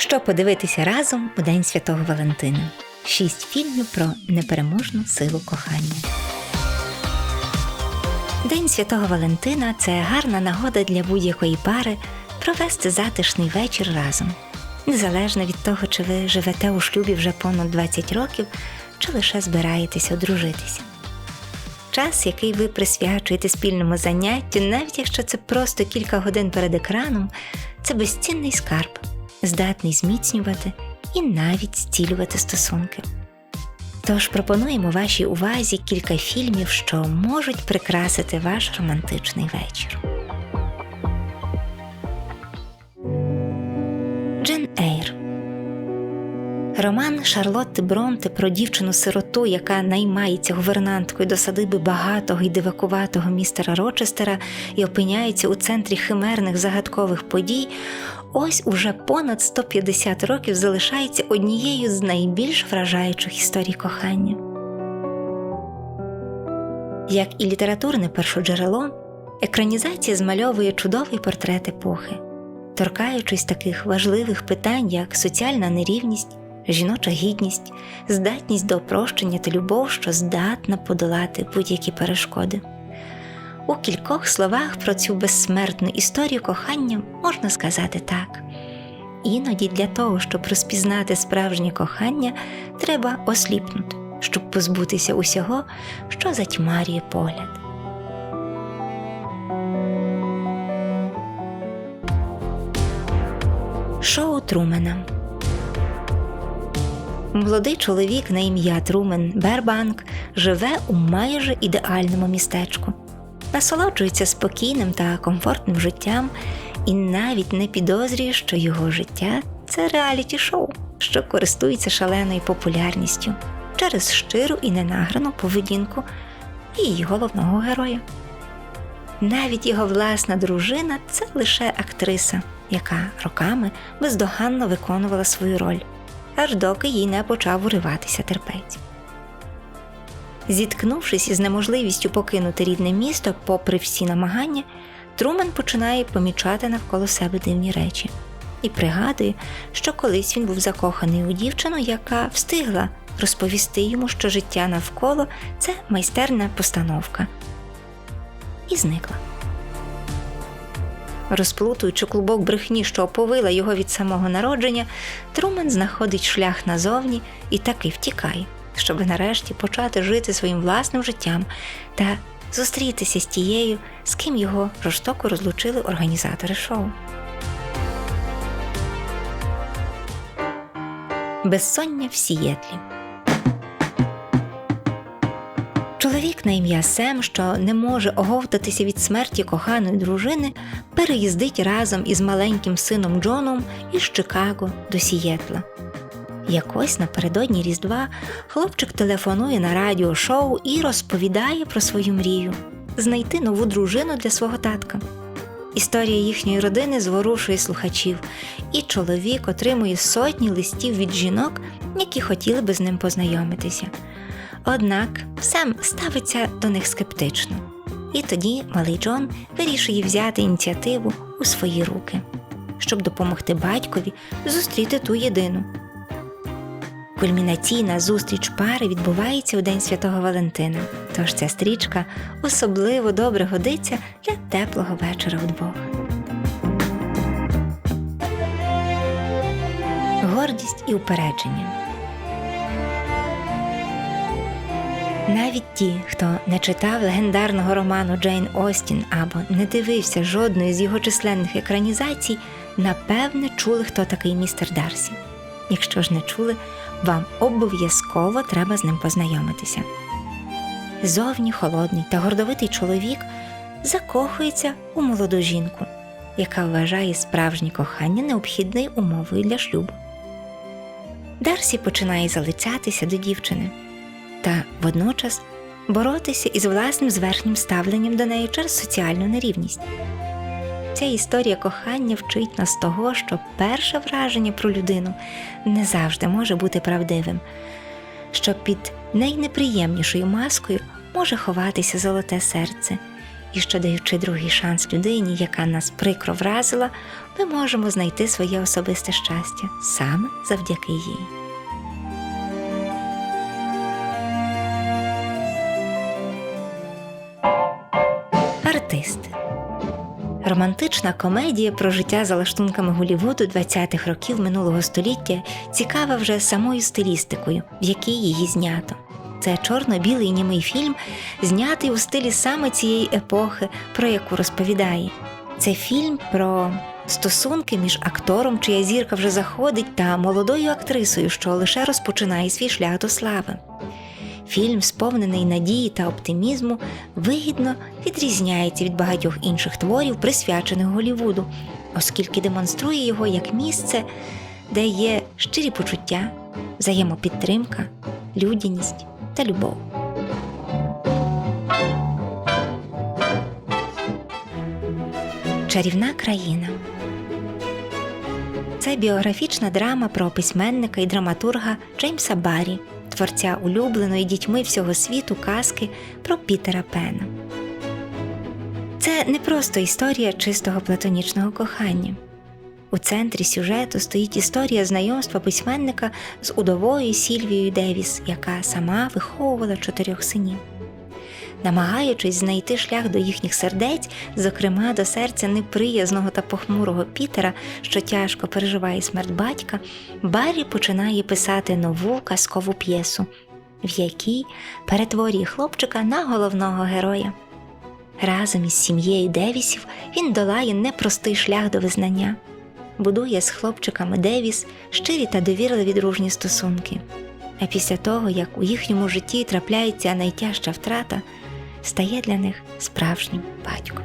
Що подивитися разом у День Святого Валентина? Шість фільмів про непереможну силу кохання. День Святого Валентина це гарна нагода для будь-якої пари провести затишний вечір разом, незалежно від того, чи ви живете у шлюбі вже понад 20 років, чи лише збираєтесь одружитися. Час, який ви присвячуєте спільному заняттю, навіть якщо це просто кілька годин перед екраном, це безцінний скарб, здатний зміцнювати і навіть зцілювати стосунки. Тож пропонуємо вашій увазі кілька фільмів, що можуть прикрасити ваш романтичний вечір. Роман Шарлотти Бронте про дівчину-сироту, яка наймається гувернанткою до садиби багатого і дивакуватого містера Рочестера і опиняється у центрі химерних загадкових подій, ось уже понад 150 років залишається однією з найбільш вражаючих історій кохання. Як і літературне першоджерело, екранізація змальовує чудовий портрет епохи, торкаючись таких важливих питань, як соціальна нерівність, жіноча гідність, здатність до прощення та любов, що здатна подолати будь-які перешкоди. У кількох словах про цю безсмертну історію кохання можна сказати так. Іноді для того, щоб розпізнати справжнє кохання, треба осліпнути, щоб позбутися усього, що затьмарює погляд. Шоу Трумена Молодий чоловік на ім'я Трумен Бербанк живе у майже ідеальному містечку, насолоджується спокійним та комфортним життям і навіть не підозрює, що його життя це реаліті-шоу, що користується шаленою популярністю через щиру і ненаграну поведінку її головного героя. Навіть його власна дружина це лише актриса, яка роками бездоганно виконувала свою роль аж доки їй не почав уриватися терпець. Зіткнувшись із неможливістю покинути рідне місто, попри всі намагання, Трумен починає помічати навколо себе дивні речі і пригадує, що колись він був закоханий у дівчину, яка встигла розповісти йому, що життя навколо це майстерна постановка, і зникла. Розплутуючи клубок брехні, що оповила його від самого народження, Трумен знаходить шлях назовні і таки втікає, щоб нарешті почати жити своїм власним життям та зустрітися з тією, з ким його жорстоко розлучили організатори шоу. Безсоння в Сієтлі Чоловік на ім'я Сем, що не може оговтатися від смерті коханої дружини, переїздить разом із маленьким сином Джоном із Чикаго до Сієтла. Якось напередодні Різдва хлопчик телефонує на радіошоу і розповідає про свою мрію знайти нову дружину для свого татка. Історія їхньої родини зворушує слухачів, і чоловік отримує сотні листів від жінок, які хотіли би з ним познайомитися. Однак Сем ставиться до них скептично, і тоді малий Джон вирішує взяти ініціативу у свої руки, щоб допомогти батькові зустріти ту єдину. Кульмінаційна зустріч пари відбувається у День Святого Валентина, тож ця стрічка особливо добре годиться для теплого вечора вдвох. Гордість і упередження. Навіть ті, хто не читав легендарного роману Джейн Остін або не дивився жодної з його численних екранізацій, напевне чули, хто такий містер Дарсі. Якщо ж не чули, вам обов'язково треба з ним познайомитися. Зовні холодний та гордовитий чоловік закохується у молоду жінку, яка вважає справжнє кохання необхідною умовою для шлюбу. Дарсі починає залицятися до дівчини та водночас боротися із власним зверхнім ставленням до неї через соціальну нерівність. Ця історія кохання вчить нас того, що перше враження про людину не завжди може бути правдивим, що під найнеприємнішою маскою може ховатися золоте серце, і що даючи другий шанс людині, яка нас прикро вразила, ми можемо знайти своє особисте щастя саме завдяки їй. Романтична комедія про життя за лаштунками Голлівуду 20-х років минулого століття цікава вже самою стилістикою, в якій її знято. Це чорно-білий німий фільм, знятий у стилі саме цієї епохи, про яку розповідає. Це фільм про стосунки між актором, чия зірка вже заходить, та молодою актрисою, що лише розпочинає свій шлях до слави. Фільм, сповнений надії та оптимізму, вигідно відрізняється від багатьох інших творів, присвячених Голлівуду, оскільки демонструє його як місце, де є щирі почуття, взаємопідтримка, людяність та любов. Чарівна країна. Це біографічна драма про письменника і драматурга Джеймса Баррі, творця улюбленої дітьми всього світу казки про Пітера Пена. Це не просто історія чистого платонічного кохання. У центрі сюжету стоїть історія знайомства письменника з удовою Сільвією Девіс, яка сама виховувала чотирьох синів. Намагаючись знайти шлях до їхніх сердець, зокрема до серця неприязного та похмурого Пітера, що тяжко переживає смерть батька, Баррі починає писати нову казкову п'єсу, в якій перетворює хлопчика на головного героя. Разом із сім'єю Девісів він долає непростий шлях до визнання, будує з хлопчиками Девіс щирі та довірливі дружні стосунки. А після того, як у їхньому житті трапляється найтяжча втрата, стає для них справжнім батьком.